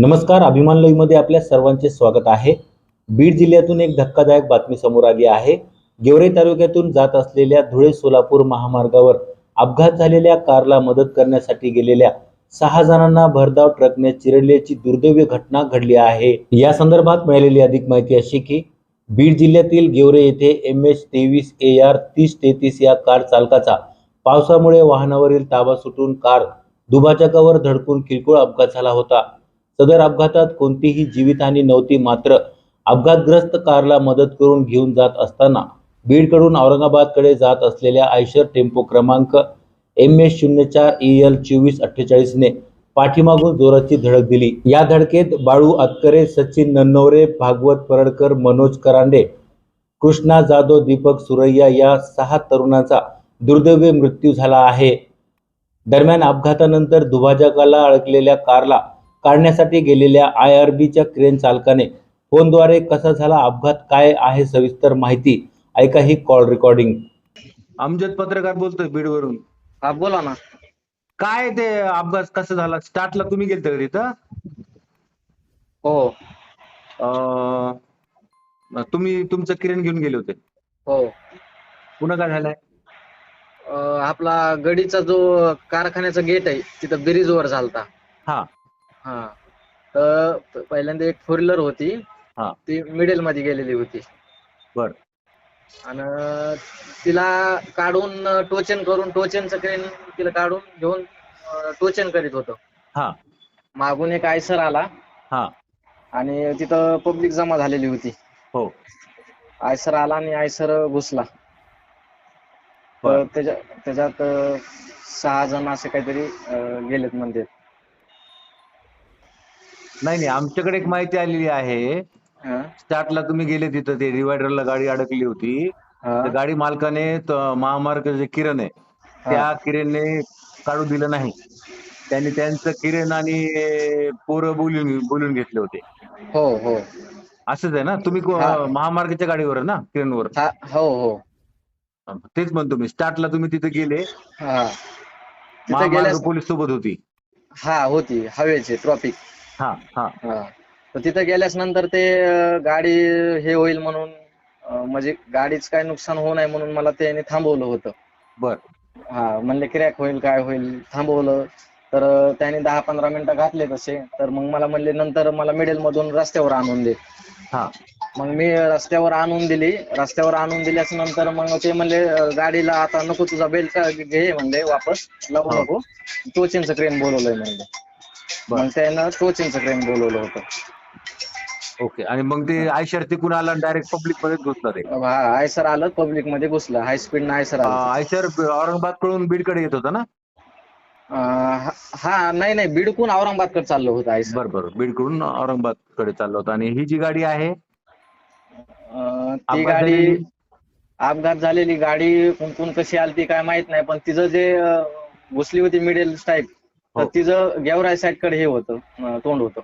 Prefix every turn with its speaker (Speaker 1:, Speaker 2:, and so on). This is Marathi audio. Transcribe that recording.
Speaker 1: नमस्कार अभिमान लईमध्ये आपल्या सर्वांचे स्वागत आहे. बीड जिल्ह्यातून एक धक्कादायक बातमी समोर आली आहे. गेवरे तालुक्यातून जात असलेल्या धुळे सोलापूर महामार्गावर अपघात झालेल्या कारला मदत करण्यासाठी गेलेल्या सहा जणांना भरधाव ट्रकने चिरडल्याची दुर्दैवी घटना घडली आहे. या संदर्भात मिळालेली अधिक माहिती अशी की बीड जिल्ह्यातील गेवरे येथे एम एच तेवीस ए आर तीस तेहतीस या कार चालकाचा पावसामुळे वाहनावरील ताबा सुटून कार दुभाजकावर धडकून किरकोळ अपघात झाला होता. सदर अपघातात कोणतीही जीवितहानी नव्हती मात्र अपघातग्रस्त कारला मदत करून घेऊन जात असताना बीडकडून औरंगाबादकडे जात असलेल्या आयशर टेम्पो क्रमांक एम एस शून्य चार ई एल चोवीस अठ्ठेचाळीसने पाठीमागून जोराची धडक दिली. या धडकेत बाळू अतकरे सचिन नन्नवरे भागवत परडकर मनोज करांडे कृष्णा जाधव दीपक सुरैया या सहा तरुणांचा दुर्दैवी मृत्यू झाला आहे. दरम्यान अपघातानंतर दुभाजकाला अडकलेल्या कारला काढण्यासाठी गेलेल्या आय आर बीच्या क्रेन चालकाने फोनद्वारे कसा झाला अपघात काय आहे सविस्तर माहिती ऐका ही कॉल रेकॉर्डिंग
Speaker 2: अमजद पत्रकार बोलतोय बीडवरून.
Speaker 3: हा बोला ना.
Speaker 2: काय ते अपघात कसं झाला? स्टार्टला तुम्ही गेलते का तिथं?
Speaker 3: हो.
Speaker 2: अं, तुम्ही तुमचं किरण घेऊन गेले होते.
Speaker 3: हो.
Speaker 2: पुन्हा काय झालंय?
Speaker 3: अं, आपला गडीचा जो कारखान्याचा गेट आहे तिथं ब्रिज वर झालता.
Speaker 2: हा.
Speaker 3: हा तर पहिल्यांदा एक फोर व्हीलर होती
Speaker 2: हा.
Speaker 3: ती मिडलमध्ये गेलेली होती
Speaker 2: बर.
Speaker 3: आणि तिला काढून टोचन करून टोचनचं क्रेन तिला काढून घेऊन अं, टोचन करीत होतं
Speaker 2: हा.
Speaker 3: मागून एक आयसर आला
Speaker 2: हा.
Speaker 3: आणि तिथं पब्लिक जमा झालेली होती
Speaker 2: हो
Speaker 3: आयसर आला आणि आयसर घुसला
Speaker 2: बर.
Speaker 3: तर त्याच्या त्याच्यात अं, सहा जण असे काहीतरी अं, गेलेत म्हणजे
Speaker 2: नाही नाही आमच्याकडे एक माहिती आलेली आहे.
Speaker 3: हा,
Speaker 2: स्टार्टला तुम्ही गेले तिथं ते डिवायडरला गाडी अडकली होती.
Speaker 3: हा,
Speaker 2: तर गाडी मालकाने त- महामार्ग जे किरण आहे त्या किरणने काढू दिलं नाही. त्यांनी त्यांचं किरण आणि पोरं बोलून बोलून घेतले होते.
Speaker 3: हो हो.
Speaker 2: असंच आहे ना? तुम्ही को-
Speaker 3: हा.
Speaker 2: महामार्गाच्या गाडीवर आहे ना किरणवर?
Speaker 3: हा, हो हो.
Speaker 2: तेच म्हणतो मी स्टार्टला तुम्ही तिथे गेले.
Speaker 3: हा. तिथे
Speaker 2: महामार्ग
Speaker 3: गेल्यास
Speaker 2: पोलीस सोबत होती.
Speaker 3: हा होती हवेची ट्रॉफिक.
Speaker 2: हा हा.
Speaker 3: हा. तर तिथे गेल्यास नंतर ते अं, गाडी हे होईल म्हणून अं, म्हणजे गाडीच काय नुकसान होऊ नये म्हणून मला त्याने थांबवलं होतं.
Speaker 2: बर.
Speaker 3: हा म्हणले क्रॅक होईल काय होईल थांबवलं. तर अं, त्याने दहा पंधरा मिनिटं घातले तसे. तर मग मला म्हणले नंतर मला मिडल मधून रस्त्यावर आणून दे.
Speaker 2: हा.
Speaker 3: मग मी रस्त्यावर आणून दिली. रस्त्यावर आणून दिल्यास नंतर मग ते म्हणले अं, गाडीला आता नको तुझा बेल्ट घे म्हणले वापस. लावू. नको. टोचिनचं क्रेन बोलवलंय म्हणले. मग त्यानं टोचिनचं क्रेन बोलवलं होतं.
Speaker 2: ओके आणि मग ते आयशर तिकून आला डायरेक्ट पब्लिक मध्येच घुसला ते?
Speaker 3: हा आयसर आलं पब्लिकमध्ये घुसलं. हाय स्पीड आयसर आलं.
Speaker 2: आयशर औरंगाबादकडून बीडकडे येत होता ना?
Speaker 3: अं, हा- हा नाही नाही बिडकून औरंगाबादकडे चाललं होतं आयसर
Speaker 2: बरं बरं बीडकडून औरंगाबादकडे चालला होता. आणि ही जी गाडी आहे?
Speaker 3: अं, ती
Speaker 2: अपघात
Speaker 3: गाडी
Speaker 2: झालेली?
Speaker 3: अपघात झालेली गाडी कुंकून कशी आली ती काय माहीत नाही पण तिचं जे अं, घुसली होती मिडल टाईप तर
Speaker 2: हो.
Speaker 3: तिचं गेवराय साईडकडे हे होतं तोंड होतं